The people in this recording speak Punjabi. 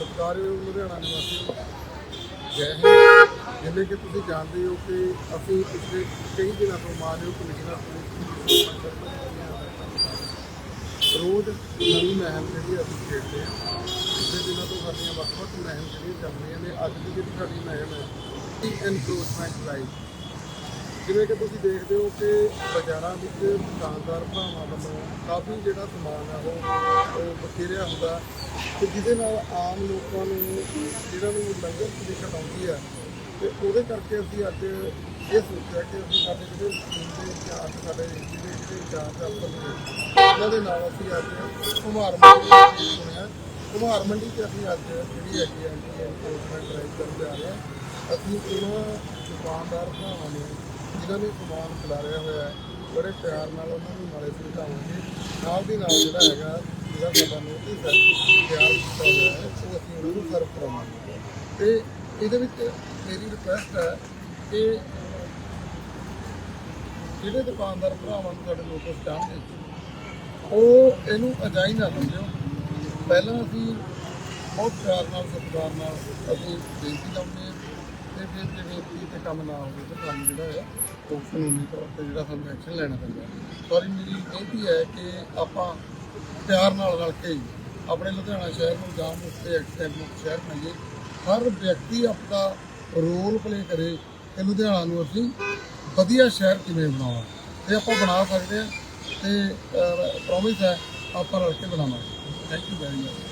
ਸਤਿਕਾਰਯੋਗ ਲੁਧਿਆਣਾ ਨਿਵਾਸੀਓ ਜੈ ਹਿੰਦ। ਜਿਵੇਂ ਕਿ ਤੁਸੀਂ ਜਾਣਦੇ ਹੋ ਕਿ ਅਸੀਂ ਪਿਛਲੇ ਕਈ ਦਿਨਾਂ ਤੋਂ ਮਾਨਯੋਗ ਕਮਿਸ਼ਨਰ ਪੁਲਿਸ ਰੋਜ਼ ਨਵੀਂ ਮਹਿਮ ਜਿਹੜੀ ਅਸੀਂ ਖੇਡਦੇ ਹਾਂ। ਪਿਛਲੇ ਦਿਨਾਂ ਤੋਂ ਸਾਡੀਆਂ ਵੱਖ-ਵੱਖ ਮਹਿਮ ਜਿਹੜੀਆਂ ਚੱਲ ਰਹੀਆਂ ਨੇ, ਅੱਜ ਦੀ ਜਿਹੜੀ ਸਾਡੀ ਮਹਿਮ ਹੈ ਇਹ ਐਨਕਰੋਚਮੈਂਟ ਡਰਾਈਵ ਜਿਵੇਂ ਕਿ ਤੁਸੀਂ ਦੇਖਦੇ ਹੋ ਕਿ ਬਾਜ਼ਾਰਾਂ ਵਿੱਚ ਦੁਕਾਨਦਾਰ ਭਰਾਵਾਂ ਵੱਲੋਂ ਕਾਫੀ ਜਿਹੜਾ ਸਮਾਨ ਆ ਉਹ ਬਖੇਰਿਆ ਹੁੰਦਾ ਤੇ ਜਿਹਦੇ ਨਾਲ ਆਮ ਲੋਕਾਂ ਨੂੰ ਜਿਹੜਾ ਨੂੰ ਲੰਗਰ ਦੀ ਆਉਂਦੀ ਹੈ, ਤੇ ਉਹਦੇ ਕਰਕੇ ਅਸੀਂ ਅੱਜ ਇਹ ਸੋਚਿਆ ਕਿ ਅਸੀਂ ਸਾਡੇ ਜਿਹੜੇ ਸਕੂਲ ਦੇ ਇੰਚਾਰਜ, ਸਾਡੇ ਜਿਹੜੇ ਜਿਹੜੇ ਇੰਚਾਰਜ ਅਫਸਰ ਉਹਨਾਂ ਦੇ ਨਾਲ ਅਸੀਂ ਅੱਜ ਕੁਮਾਰ ਮੰਡੀ ਸੁਣਿਆ। ਕੁਮਾਰ ਮੰਡੀ 'ਤੇ ਅਸੀਂ ਅੱਜ ਜਿਹੜੀ ਹੈਗੀ ਐਂਟੀ ਐਨਫੋਰਸਮੈਂਟ ਡਰਾਈਵ ਕਰਨ ਜਾ ਰਹੇ ਹਾਂ। ਅਸੀਂ ਉਹਨਾਂ ਦੁਕਾਨਦਾਰ ਭਰਾਵਾਂ ਨੂੰ ਜਿਨ੍ਹਾਂ ਨੇ ਸਮਾਨ ਖਿਲਾਰਿਆ ਹੋਇਆ ਹੈ, ਬੜੇ ਪਿਆਰ ਨਾਲ ਉਹਨਾਂ ਨੂੰ ਨਾਲੇ ਸਮਝਾਵਾਂਗੇ। ਨਾਲ ਦੀ ਨਾਲ ਜਿਹੜਾ ਹੈਗਾ, ਜਿਹੜਾ ਸਾਡਾ ਨੋਟਿਸ ਹੈ, ਤਿਆਰ ਕੀਤਾ ਹੋਇਆ ਹੈ, ਉਹ ਅਸੀਂ ਉਹਨਾਂ ਨੂੰ ਸਰਵ ਕਰਾਵਾਂਗੇ। ਤੇ ਇਹਦੇ ਵਿੱਚ ਮੇਰੀ ਰਿਕੁਐਸਟ ਹੈ ਕਿ ਜਿਹੜੇ ਦੁਕਾਨਦਾਰ ਭਰਾਵਾਂ ਨੂੰ ਸਾਡੇ ਨੋਟਿਸ ਚਾਹੁੰਦੇ ਉਹ ਇਹਨੂੰ ਅਜਾਈ ਨਾ ਸਮਝੋ ਪਹਿਲਾਂ ਅਸੀਂ ਬਹੁਤ ਪਿਆਰ ਨਾਲ, ਸਤਿਕਾਰ ਨਾਲ ਅਸੀਂ ਬੇਨਤੀ ਲਾਉਂਦੇ ਹਾਂ ਤੇ ਫਿਰ ਜੇ ਬੇਨਤੀ ਤੇ ਕੰਮ ਨਾ ਹੋਵੇ ਤਾਂ ਸਾਨੂੰ ਜਿਹੜਾ ਹੈ ਉਹ ਕਾਨੂੰਨੀ ਤੌਰ ਤੇ ਜਿਹੜਾ ਸਾਨੂੰ ਐਕਸ਼ਨ ਲੈਣਾ ਪੈਂਦਾ। ਸੌਰੀ ਮੇਰੀ ਬੇਨਤੀ ਹੈ ਕਿ ਆਪਾਂ ਪਿਆਰ ਨਾਲ ਰਲ ਕੇ ਆਪਣੇ ਲੁਧਿਆਣਾ ਸ਼ਹਿਰ ਨੂੰ ਜਾਮ ਮੁਕਤ ਤੇ ਐਕਸਟੈਂਪ ਮੁਕਤ ਸ਼ਹਿਰ ਬਣਾਈਏ। ਹਰ ਵਿਅਕਤੀ ਆਪਣਾ ਰੋਲ ਪਲੇ ਕਰੇ ਕਿ ਲੁਧਿਆਣਾ ਨੂੰ ਅਸੀਂ ਵਧੀਆ ਸ਼ਹਿਰ ਕਿਵੇਂ ਬਣਾਉਣਾ ਤੇ ਆਪਾਂ ਬਣਾ ਸਕਦੇ ਹਾਂ ਤੇ ਪ੍ਰੋਮਿਸ ਹੈ ਆਪਾਂ ਰਲ ਕੇ ਬਣਾਵਾਂਗੇ। Thank you very much